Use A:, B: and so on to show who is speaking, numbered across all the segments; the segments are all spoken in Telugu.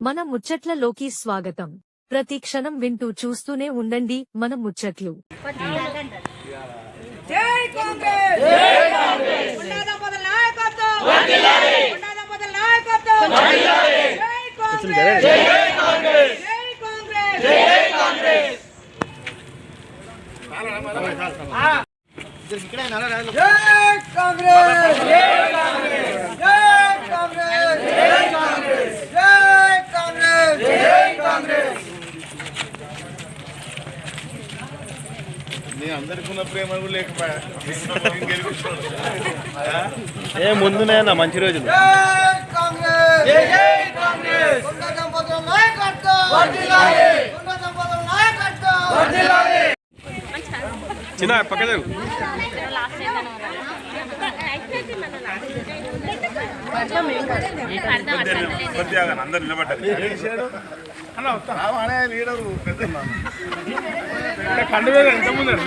A: మన ముచ్చట్లలోకి స్వాగతం. ప్రతి క్షణం వింటూ చూస్తూనే ఉండండి మన ముచ్చట్లు.
B: జై కాంగ్రెస్! కాంగ్రెస్!
C: ఇద్దరికున్న ప్రేమ లేకపోయా?
D: ఏ ముందునేనా మంచి
B: రోజు
D: చిన్న పక్క
C: అందరు నిలబడ్డారు. పెద్ద పండుగ ఎంత ముందండి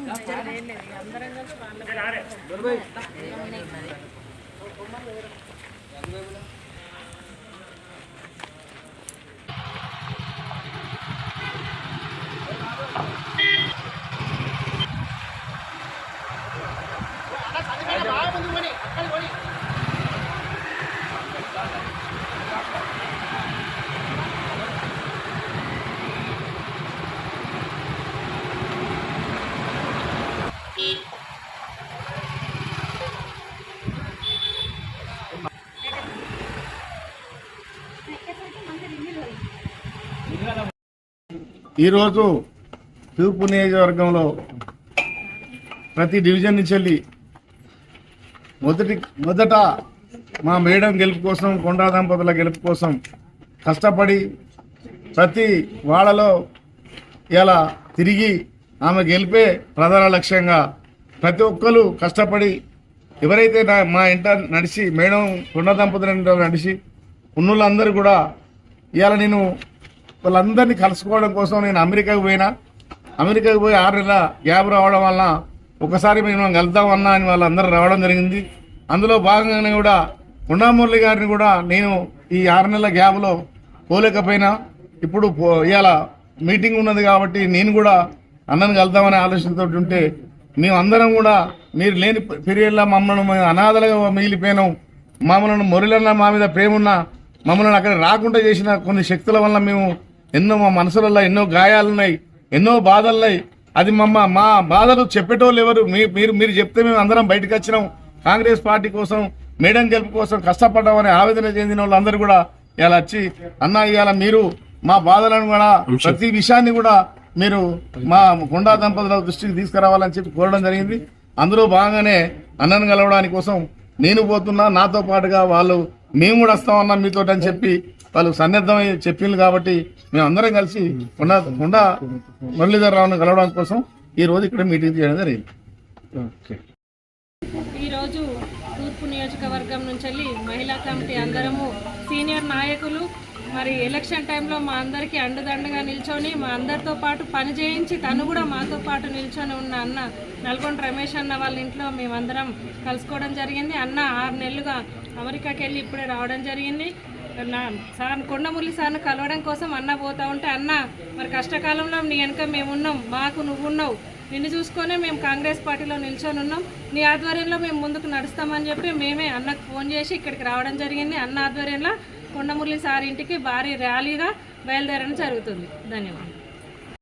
C: అందరం
D: కలిసి
C: ఈరోజు తూర్పు నియోజకవర్గంలో ప్రతి డివిజన్ నుంచి వెళ్ళి మొదటి మొదట మా మేడం గెలుపు కోసం కొండా దంపతుల గెలుపు కోసం కష్టపడి ప్రతి వాడలో ఇలా తిరిగి ఆమె గెలిపే ప్రధాన లక్ష్యంగా ప్రతి ఒక్కరు కష్టపడి ఎవరైతే నా మా ఇంట నడిచి మేడం కొండ దంపతుల నడిచి ఉన్నోళ్ళందరూ కూడా ఇవాళ నేను వాళ్ళందరినీ కలుసుకోవడం కోసం నేను అమెరికాకు పోయినా. అమెరికాకు పోయి ఆరు నెలల గ్యాప్ రావడం వలన ఒకసారి మేము కలుద్దామన్నా అని వాళ్ళందరూ రావడం జరిగింది. అందులో భాగంగానే కూడా ఉండామురళి గారిని కూడా నేను ఈ ఆరు నెలల గ్యాప్లో పోలేకపోయినా. ఇప్పుడు పో- ఇవాళ మీటింగ్ ఉన్నది కాబట్టి నేను కూడా అన్నను కలుద్దామనే ఆలోచనతో ఉంటే మేము అందరం కూడా మీరు లేని పీరియడ్లో మమ్మల్ని మేము అనాథలుగా మిగిలిపోయినాం. మమ్మల్ని మురళన్న మా మీద ప్రేమ ఉన్న మమ్మల్ని అక్కడ రాకుండా చేసిన కొన్ని శక్తుల వల్ల మేము ఎన్నో మా మనసులలో ఎన్నో గాయాలున్నాయి ఎన్నో బాధలున్నాయి. అది మమ్మ మా బాధలు చెప్పేటోళ్ళు ఎవరు? మీరు మీరు చెప్తే మేము అందరం బయటకు వచ్చినాం. కాంగ్రెస్ పార్టీ కోసం మేడం గెలుపు కోసం కష్టపడ్డామని ఆవేదన చెందిన వాళ్ళందరూ కూడా ఇలా వచ్చి అన్న ఇవాళ మీరు మా బాధలను కూడా ప్రతి విషయాన్ని కూడా మీరు మా కొండా దంపతుల దృష్టికి తీసుకురావాలని చెప్పి కోరడం జరిగింది. అందులో భాగంగానే అన్నను కలవడానికి కోసం నేను పోతున్నా నాతో పాటుగా వాళ్ళు మేము కూడా వస్తామన్నా మీతో అని చెప్పి వాళ్ళు సన్నద్ధమై చెప్పింది కాబట్టి మేము అందరం కలిసి కొండ కొండ మురళీధర్ రావును కలవడానికి కోసం ఈ రోజు ఇక్కడ మీటింగ్ చేయడం జరిగింది.
E: ఈరోజు తూర్పు నియోజకవర్గం నుంచి వెళ్ళి మహిళా కమిటీ అందరము సీనియర్ నాయకులు మరి ఎలక్షన్ టైంలో మా అందరికీ అండదండగా నిల్చొని మా అందరితో పాటు పని చేయించి తను కూడా మాతో పాటు నిల్చొని ఉన్న అన్న నల్గొండ రమేష్ అన్న వాళ్ళ ఇంట్లో మేమందరం కలుసుకోవడం జరిగింది. అన్న ఆరు నెలలుగా అమెరికాకి వెళ్ళి ఇప్పుడే రావడం జరిగింది. నా సార్ కొండమురళి సార్ను కలవడం కోసం అన్న పోతా ఉంటే అన్న మరి కష్టకాలంలో నీ వెనక మేము ఉన్నాం మాకు నువ్వు ఉన్నావు నిన్ను చూసుకొనే మేము కాంగ్రెస్ పార్టీలో నిల్చొని ఉన్నాం నీ ఆధ్వర్యంలో మేము ముందుకు నడుస్తామని చెప్పి మేమే అన్నకు ఫోన్ చేసి ఇక్కడికి రావడం జరిగింది. అన్న ఆధ్వర్యంలో కొండమురళి సార్ ఇంటికి భారీ ర్యాలీగా బయలుదేరడం జరుగుతుంది. ధన్యవాదాలు.